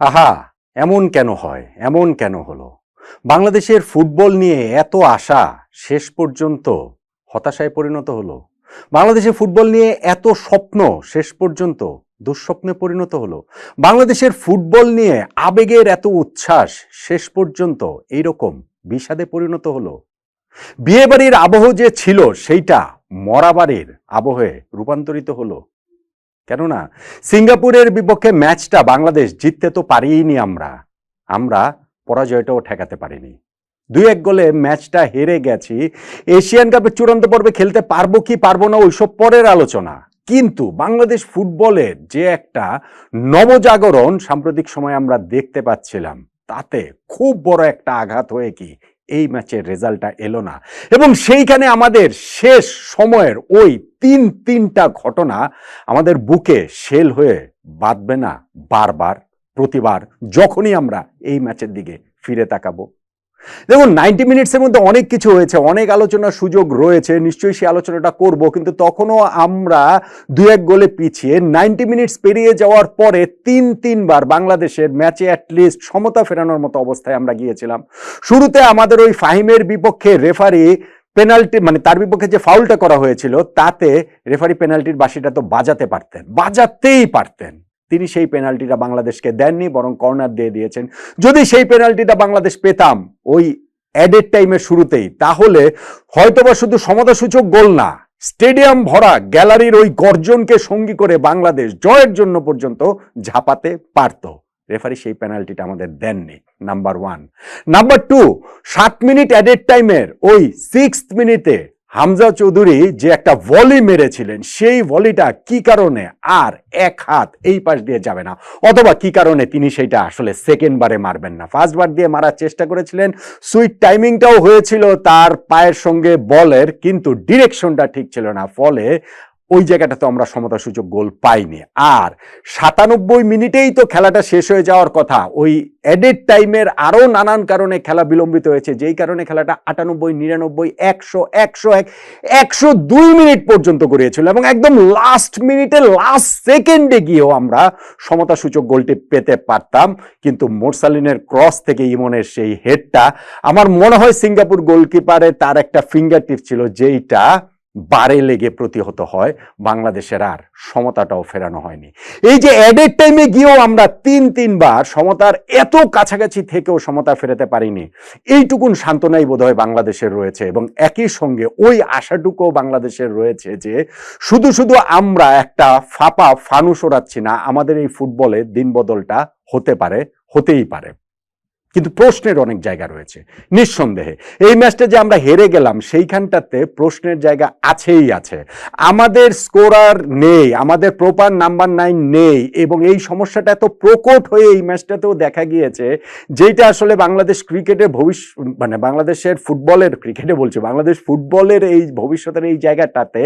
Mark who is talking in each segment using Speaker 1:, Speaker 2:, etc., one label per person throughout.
Speaker 1: আহা, এমন কেন হয়? এমন কেন হলো? বাংলাদেশের ফুটবল নিয়ে এত আশা, শেষ পর্যন্ত হতাশায় পরিণত হলো। বাংলাদেশের ফুটবল নিয়ে এত স্বপ্ন, শেষ পর্যন্ত দুঃস্বপ্নে পরিণত হলো। বাংলাদেশের ফুটবল নিয়ে আবেগের এত উচ্ছ্বাস, শেষ পর্যন্ত এইরকম বিষাদে পরিণত হলো। বিয়েবাড়ির আবহ যে ছিল, সেইটা মরাবাড়ির আবহে রূপান্তরিত হলো। কেননা সিঙ্গাপুরের বিপক্ষে ম্যাচটা বাংলাদেশ জিততে তো পারিনি আমরা। আমরা পরাজয়টাও ঠেকাতে পারিনি। দুই এক গোলে ম্যাচটা হেরে গেছি। এশিয়ান কাপের চূড়ান্ত পর্বে খেলতে পারব কি পারব না ওইসব পরের আলোচনা। কিন্তু বাংলাদেশ ফুটবলের যে একটা নবজাগরণ সাম্প্রতিক সময় আমরা দেখতে পাচ্ছিলাম, তাতে খুব বড় একটা আঘাত হয়ে কি এই ম্যাচের রেজাল্টটা এলো না। এবং সেইখানে আমাদের শেষ সময়ের ওই তিন তিনটা ঘটনা আমাদের বুকে সেল হয়ে বাঁধবে না বারবার, প্রতিবার, যখনই আমরা এই ম্যাচের দিকে ফিরে তাকাবো। দেখুন নাইনটি মিনিটসের মধ্যে অনেক কিছু হয়েছে, অনেক আলোচনার সুযোগ রয়েছে, নিশ্চয়ই সেই আলোচনাটা করব, কিন্তু তখনও আমরা দু এক গোলে পিছিয়ে নাইনটি মিনিটস পেরিয়ে যাওয়ার পরে তিন, তিনবার বাংলাদেশের ম্যাচে অ্যাটলিস্ট সমতা ফেরানোর মতো অবস্থায় আমরা গিয়েছিলাম। শুরুতে আমাদের ওই ফাহিমের বিপক্ষে রেফারি পেনাল্টি মানে তার বিপক্ষে যে ফাউলটা করা হয়েছিল, তাতে রেফারি পেনাল্টির বাসিটা তো বাজাতে পারতেন, বাজাতেই পারতেন। তিনি সেই পেনাল্টিটা বাংলাদেশকে দেননি, বরং কর্নার দিয়ে দিয়েছেন। যদি সেই পেনাল্টিটা বাংলাদেশ পেতাম ওই অ্যাডেড টাইমের শুরুতেই। তাহলে হয়তোবা শুধু সমতাসূচক গোল না, স্টেডিয়াম ভরা গ্যালারির ওই গর্জনকে সঙ্গী করে বাংলাদেশ জয়ের জন্য পর্যন্ত ঝাঁপাতে পারত। রেফারি সেই পেনাল্টিটা আমাদের দেননি নাম্বার ওয়ান নাম্বার টু সাত মিনিট অ্যাডেড টাইমের ওই সিক্স মিনিটে হামজা চৌধুরী যে একটা ভলি মেরেছিলেন, সেই ভলিটা কি কারণে আর এক হাত এই পাশ দিয়ে যাবে না? অথবা কি কারণে তিনি সেইটা আসলে সেকেন্ড বারে মারবেন না? ফার্স্ট বার দিয়ে মারার চেষ্টা করেছিলেন সুইট টাইমিংটাও হয়েছিল তার পায়ের সঙ্গে বলের কিন্তু ডিরেকশনটা ঠিক ছিল না। ফলে ওই জায়গাটাতে আমরা সমতা সূচক গোল পাইনি। আর সাতানব্বই মিনিটেই তো খেলাটা শেষ হয়ে যাওয়ার কথা। ওই এডেড টাইমের আরও নানান কারণে খেলা বিলম্বিত হয়েছে। যেই কারণে খেলাটা আটানব্বই, নিরানব্বই, একশো একশো এক, একশো দুই মিনিট পর্যন্ত গড়িয়েছিল এবং একদম লাস্ট মিনিটে লাস্ট সেকেন্ডে গিয়েও আমরা সমতা সূচক গোলটি পেতে পারতাম। কিন্তু মোরসালিনের ক্রস থেকে ইমনের সেই হেডটা আমার মনে হয় সিঙ্গাপুর গোলকিপারে তার একটা ফিঙ্গার টিপ ছিল, যেইটা বারে লেগে প্রতিহত হয়, বাংলাদেশের আর সমতাটাও ফেরানো হয়নি। এই যে অ্যাডেড টাইমে গিয়েও আমরা তিন, তিনবার সমতার এত কাছাকাছি থেকেও সমতা ফেরাতে পারিনি, এইটুকুন সান্ত্বনাই বোধহয় বাংলাদেশের রয়েছে এবং একই সঙ্গে ওই আশাটুকুও বাংলাদেশের রয়েছে যে শুধু শুধু আমরা একটা ফাপা ফানুস ওড়াচ্ছি না, আমাদের এই ফুটবলে দিনবদলটা হতে পারে, হতেই পারে। কিন্তু প্রশ্নের অনেক জায়গা রয়েছে, নিঃসন্দেহে। এই ম্যাচটা যে আমরা হেরে গেলাম, সেইখানটাতে প্রশ্নের জায়গা আছেই আছে। আমাদের স্কোরার নেই, আমাদের প্রপার নাম্বার নাইন নেই, এবং এই সমস্যাটা এত প্রকট হয়ে এই ম্যাচটাতেও দেখা গিয়েছে যেটা আসলে বাংলাদেশ ক্রিকেটের ভবিষ্যৎ মানে বাংলাদেশের ফুটবলের, ক্রিকেটে বলছি, বাংলাদেশ ফুটবলের এই ভবিষ্যতের এই জায়গাটাতে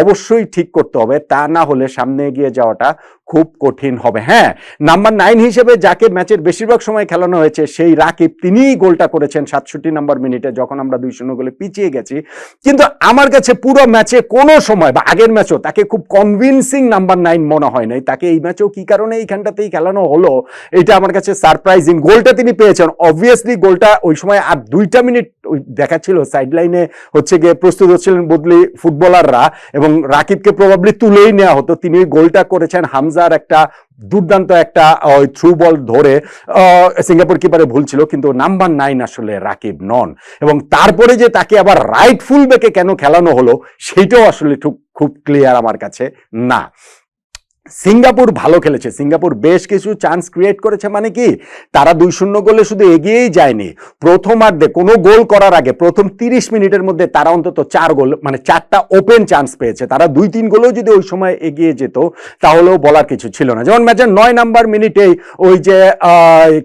Speaker 1: অবশ্যই ঠিক করতে হবে, তা না হলে সামনে এগিয়ে যাওয়াটা খুব কঠিন হবে। হ্যাঁ নাম্বার নাইন হিসেবে যাকে ম্যাচের বেশিরভাগ সময় খেলানো হয়েছে, সেই রাকিব, তিনিই গোলটা করেছেন সাতষট্টি নাম্বার মিনিটে যখন আমরা দুই শূন্য গোলে পিছিয়ে গেছি। কিন্তু আমার কাছে পুরো ম্যাচে কোনো সময় বা আগের ম্যাচও তাকে খুব কনভিনসিং নাম্বার নাইন মনে হয় নাই। তাকে এই ম্যাচেও কি কারণে এইখানটাতেই খেলানো হলো, এটা আমার কাছে সারপ্রাইজিং গোলটা তিনি পেয়েছেন। অবভিয়াসলি গোলটা ওই সময় আর দুইটা মিনিট ওই দেখা ছিল সাইড লাইনে হচ্ছে গিয়ে প্রস্তুত হচ্ছিলেন বদলি ফুটবলাররা এবং রাকিবকে প্রবাবলি তুলেই নেওয়া হতো। তিনি গোলটা করেছেন হামজার একটা দুর্দান্ত একটা ওই থ্রু বল ধরে সিঙ্গাপুর কিপারে ভুল ছিল, কিন্তু নাম্বার নাইন আসলে রাকিব নন। এবং তারপরে যে তাকে আবার রাইট ফুল ব্যাকে কেন খেলানো হলো, সেটাও আসলে খুব খুব ক্লিয়ার আমার কাছে না। সিঙ্গাপুর ভালো খেলেছে। সিঙ্গাপুর বেশ কিছু চান্স ক্রিয়েট করেছে মানে কি? তারা দুই শূন্য গোলে শুধু এগিয়েই যায়নি। প্রথমার্ধে কোনো গোল করার আগে প্রথম তিরিশ মিনিটের মধ্যে তারা অন্তত চার গোল মানে চারটা ওপেন চান্স পেয়েছে। তারা দুই তিন গোলেও যদি ওই সময় এগিয়ে যেত, তাহলেও বলার কিছু ছিল না। যেমন ম্যাচের নয় নাম্বার মিনিটেই ওই যে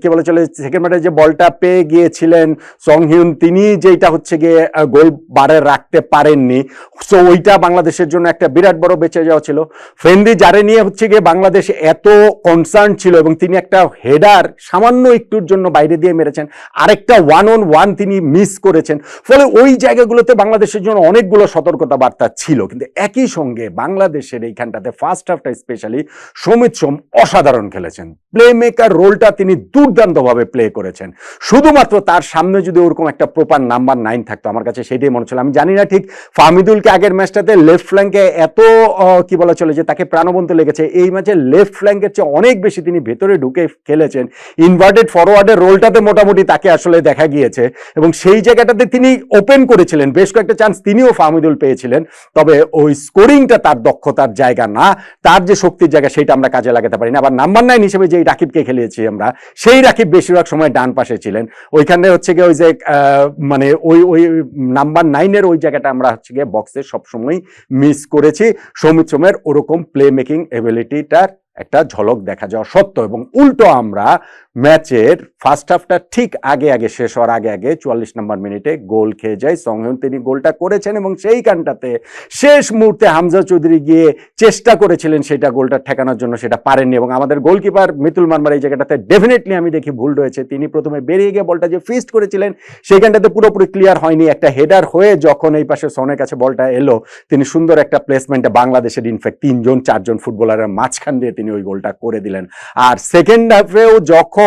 Speaker 1: কি বলে চলে সেকেন্ড ম্যাচে যে বলটা পেয়ে গিয়েছিলেন সং হিউন তিনি যেটা হচ্ছে গিয়ে গোল বারে রাখতে পারেননি। সো ওইটা বাংলাদেশের জন্য একটা বিরাট বড় বেঁচে যাওয়া ছিল। ফ্রেন্ডি যারে নিয়ে হচ্ছে গিয়ে বাংলাদেশ এত কনসার্ন ছিল এবং তিনি একটা হেডার সামান্য একটুর জন্য বাইরে দিয়ে মেরেছেন। আরেকটা ওয়ান অন ওয়ান তিনি মিস করেছেন। ফলে ওই জায়গাগুলোতে বাংলাদেশের জন্য অনেকগুলো সতর্কতা বার্তা ছিল। কিন্তু একই সঙ্গে বাংলাদেশের এইখানটাতে ফার্স্ট হাফটা স্পেশালি সমিত সোম অসাধারণ খেলেছেন। প্লে মেকার রোলটা তিনি দুর্দান্তভাবে প্লে করেছেন। শুধুমাত্র তার সামনে যদি ওরকম একটা প্রপার নাম্বার নাইন থাকতো, আমার কাছে সেটাই মনে ছিল। আমি জানি না ঠিক ফাহমিদুলকে আগের ম্যাচটাতে লেফট ফ্ল্যাঙ্কে এত কি বলা চলে যে তাকে প্রাণবন্ত লেগেছে। এই ম্যাচে লেফট ফ্ল্যাঙ্কের চেয়ে অনেক বেশি তিনি ভেতরে ঢুকে খেলেছেন। ইনভার্টেড ফরওয়ার্ডের রোলটাতে মোটামুটি তাকে আসলে দেখা গিয়েছে এবং সেই জায়গাটাতে তিনি ওপেন করেছিলেন। বেশ কয়েকটা চান্স তিনিও ফাহমিদুল পেয়েছিলেন, তবে ওই স্কোরিংটা তার দক্ষতার জায়গা না, তার যে শক্তির জায়গা সেটা আমরা কাজে লাগাতে পারি না আবার নাম্বার নাইন হিসেবে যেই রাকিবকে খেলিয়েছি আমরা, সেই রাকিব বেশিরভাগ সময় ডান পাশে ছিলেন। ওইখানে হচ্ছে গিয়ে ওই যে মানে ওই ওই নাম্বার নাইনের ওই জায়গাটা আমরা হচ্ছে গিয়ে বক্সে সবসময় মিস করেছি। সৌমিত সোমের ওরকম প্লে মেকিং এবিলিটিটার একটা ঝলক দেখা যাওয়া সত্য এবং উল্টো আমরা ম্যাচের ফার্স্ট হাফটা ঠিক আগে আগে শেষ হওয়ার আগে আগে চুয়াল্লিশ নম্বর মিনিটে গোল খেয়ে যায়। সংহেন তিনি গোলটা করেছেন এবং সেইখানটাতে শেষ মুহূর্তে হামজা চৌধুরী গিয়ে চেষ্টা করেছিলেন সেটা গোলটা ঠেকানোর জন্য, সেটা পারেননি এবং আমাদের গোলকিপার মিতুল মানমার এই জায়গাটাতে ডেফিনেটলি আমি দেখি ভুল রয়েছে। তিনি প্রথমে বেরিয়ে গিয়ে বলটা যে ফিস্ট করেছিলেন সেইখানটাতে পুরোপুরি ক্লিয়ার হয়নি। একটা হেডার হয়ে যখন এই পাশে সনের কাছে বলটা এলো, তিনি সুন্দর একটা প্লেসমেন্টে বাংলাদেশের ইনফ্যাক্ট তিনজন, চারজন ফুটবলারের মাঝখান দিয়ে তিনি ওই গোলটা করে দিলেন। আর সেকেন্ড হাফেও যখন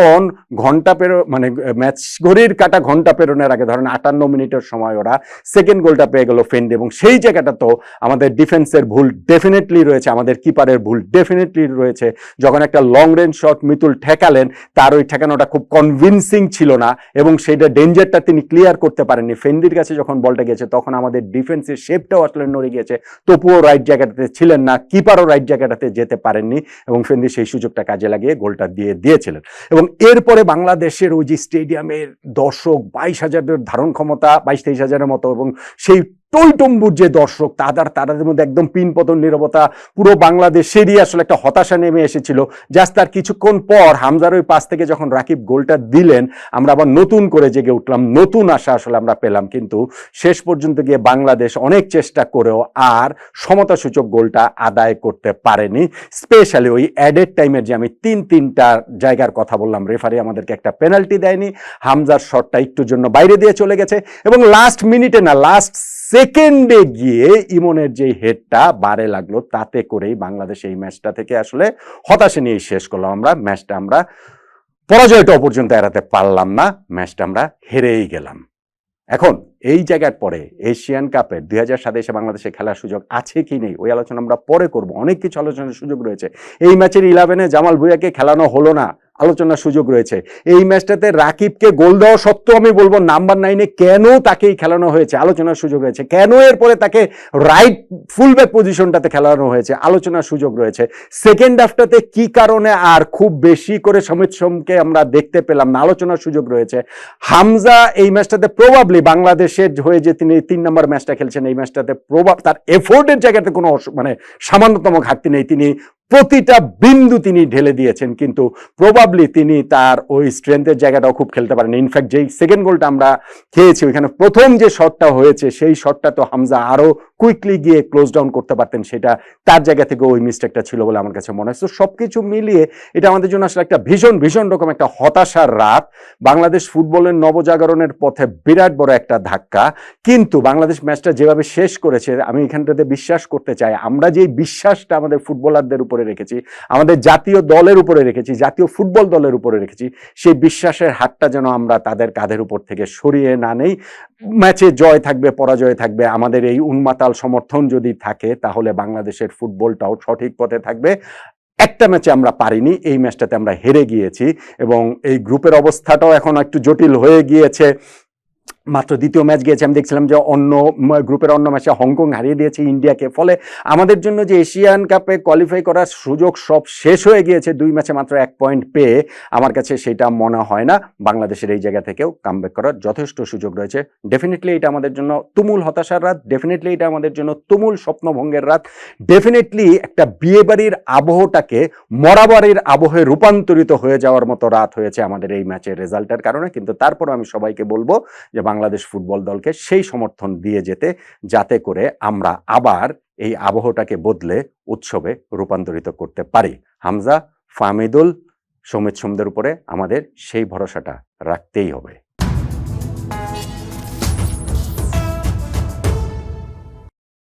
Speaker 1: ঘণ্টা পেরো মানে ম্যাচ ঘড়ির কাটা ঘণ্টা পেরোনোর আগে ধরেন আটান্ন মিনিটের সময় ওরা সেকেন্ড গোলটা পেয়ে গেল ফেন্ড এবং সেই জায়গাটা তো আমাদের ডিফেন্সের ভুল ডেফিনেটলি রয়েছে, আমাদের কিপারের ভুল ডেফিনেটলি রয়েছে। যখন একটা লং রেঞ্জ শট মিতুল ঠেকালেন, তার ওই ঠেকানোটা খুব কনভিনসিং ছিল না এবং সেইটা ডেঞ্জারটা তিনি ক্লিয়ার করতে পারেননি। ফেন্ডির কাছে যখন বলটা গেছে তখন আমাদের ডিফেন্সের শেপটাও আসলে নড়ে গিয়েছে। তবুও রাইট জায়গাটাতে ছিলেন না কিপারও রাইট জায়গাটাতে যেতে পারেননি এবং ফেন্দি সেই সুযোগটা কাজে লাগিয়ে গোলটা দিয়ে দিয়েছিলেন। এবং এরপরে বাংলাদেশের ওই যে স্টেডিয়ামের দর্শক বাইশ হাজারের ধারণ ক্ষমতা, বাইশ তেইশ হাজারের মতো এবং সেই টইটম্বুর যে দর্শক, তাদের তাদের মধ্যে একদম পিনপতন নিরবতা, পুরো বাংলাদেশেরই আসলে একটা হতাশা নেমে এসেছিল। জাস্ট তার কিছুক্ষণ পর হামজার ওই পাশ থেকে যখন রাকিব গোলটা দিলেন, আমরা আবার নতুন করে জেগে উঠলাম, নতুন আশা আসলে আমরা পেলাম। কিন্তু শেষ পর্যন্ত গিয়ে বাংলাদেশ অনেক চেষ্টা করেও আর সমতাসূচক গোলটা আদায় করতে পারেনি। স্পেশালি ওই অ্যাডেড টাইমের যে আমি তিন, তিনটা জায়গার কথা বললাম, রেফারি আমাদেরকে একটা পেনাল্টি দেয়নি, হামজার শটটা একটুর জন্য বাইরে দিয়ে চলে গেছে এবং লাস্ট মিনিটে না লাস্ট সেকেন্ডে গিয়ে ইমনের যে হেডটা বারে লাগল, তাতে করেই বাংলাদেশ এই ম্যাচটা থেকে আসলে হতাশা নিয়ে শেষ করলাম আমরা। ম্যাচটা আমরা পরাজয়টাও পর্যন্ত এড়াতে পারলাম না, ম্যাচটা আমরা হেরেই গেলাম। এখন এই জায়গার পরে এশিয়ান কাপের দুই হাজার সাতাইশে বাংলাদেশে খেলার সুযোগ আছে কি নেই, ওই আলোচনা আমরা পরে করব। অনেক কিছু আলোচনার সুযোগ রয়েছে। এই ম্যাচের ইলেভেনে জামাল ভুইয়াকে খেলানো হলো না। আলোচনার সুযোগ রয়েছে। এই ম্যাচটাতে রাকিবকে গোল দেওয়া সত্ত্বেও আমি বলব নাম্বার নাইনে কেন তাকেই খেলানো হয়েছে? আলোচনার সুযোগ রয়েছে। কেন এরপরে তাকে রাইট ফুলব্যাক পজিশনটাতে খেলানো হয়েছে? আলোচনার সুযোগ রয়েছে। সেকেন্ড হাফটাতে কি কারণে আর খুব বেশি করে সমিত সোমকে আমরা দেখতে পেলাম না? আলোচনার সুযোগ রয়েছে। হামজা এই ম্যাচটাতে প্রবাবলি বাংলাদেশের হয়ে যে তিনি তিন নম্বর ম্যাচটা খেলছেন, এই ম্যাচটাতে প্রভাব তার এফোর্টের জায়গাতে কোনো মানে সামান্যতম ঘাটতি নেই। তিনি প্রতিটা বিন্দু তিনি ঢেলে দিয়েছেন, কিন্তু প্রবাবলি তিনি তার ওই স্ট্রেংথের জায়গাটাও খুব খেলতে পারেন ইনফ্যাক্ট যেই সেকেন্ড গোলটা আমরা খেয়েছি, ওইখানে প্রথম যে শটটা হয়েছে, সেই শটটা তো হামজা আরও কুইকলি গিয়ে ক্লোজ ডাউন করতে পারতেন সেটা তার জায়গা থেকে ওই মিস্টেকটা ছিল বলে আমার কাছে মনে হয়। তো সবকিছু মিলিয়ে এটা আমাদের জন্য আসলে একটা ভীষণ ভীষণ রকম একটা হতাশার রাত। বাংলাদেশ ফুটবলের নবজাগরণের পথে বিরাট বড় একটা ধাক্কা। কিন্তু বাংলাদেশ ম্যাচটা যেভাবে শেষ করেছে, আমি এখানটাতে বিশ্বাস করতে চাই, আমরা যেই বিশ্বাসটা আমাদের ফুটবলারদের উপরে রেখেছি, আমাদের জাতীয় দলের উপরে রেখেছি, জাতীয় ফুটবল দলের উপরে রেখেছি, সেই বিশ্বাসের হাতটা যেন আমরা তাদের কাঁধের উপর থেকে সরিয়ে না নেই। ম্যাচে জয় থাকবে, পরাজয় থাকবে, আমাদের এই উন্মাতাল সমর্থন যদি থাকে, তাহলে বাংলাদেশের ফুটবলটাও সঠিক পথে থাকবে। একটা ম্যাচে আমরা পারিনি, এই ম্যাচটাতে আমরা হেরে গিয়েছি এবং এই গ্রুপের অবস্থাটাও এখন একটু জটিল হয়ে গিয়েছে। মাত্র দ্বিতীয় ম্যাচ গিয়েছে। আমি দেখছিলাম যে অন্য গ্রুপের অন্য ম্যাচে হংকং হারিয়ে দিয়েছে ইন্ডিয়াকে। ফলে আমাদের জন্য যে এশিয়ান কাপে কোয়ালিফাই করার সুযোগ সব শেষ হয়ে গিয়েছে, দুই ম্যাচে মাত্র এক পয়েন্ট পেয়ে আমার কাছে সেটা মনে হয় না। বাংলাদেশের এই জায়গা থেকেও কামব্যাক করার যথেষ্ট সুযোগ রয়েছে। ডেফিনেটলি এটা আমাদের জন্য তুমুল হতাশার রাত ডেফিনেটলি এটা আমাদের জন্য তুমুল স্বপ্নভঙ্গের রাত। ডেফিনেটলি একটা বিয়েবাড়ির আবহটাকে মরাবাড়ির আবহে রূপান্তরিত হয়ে যাওয়ার মতো রাত হয়েছে আমাদের এই ম্যাচের রেজাল্টের কারণে। কিন্তু তারপর আমি সবাইকে বলব যে বাংলাদেশ ফুটবল দলকে সেই সমর্থন দিয়ে যেতে, যাতে করে আমরা আবার এই আবহটাকে বদলে উৎসবে রূপান্তরিত করতে পারি। হামজা ফামিদুল সমিত সোমদের উপরে আমাদের সেই ভরসাটা রাখতেই হবে।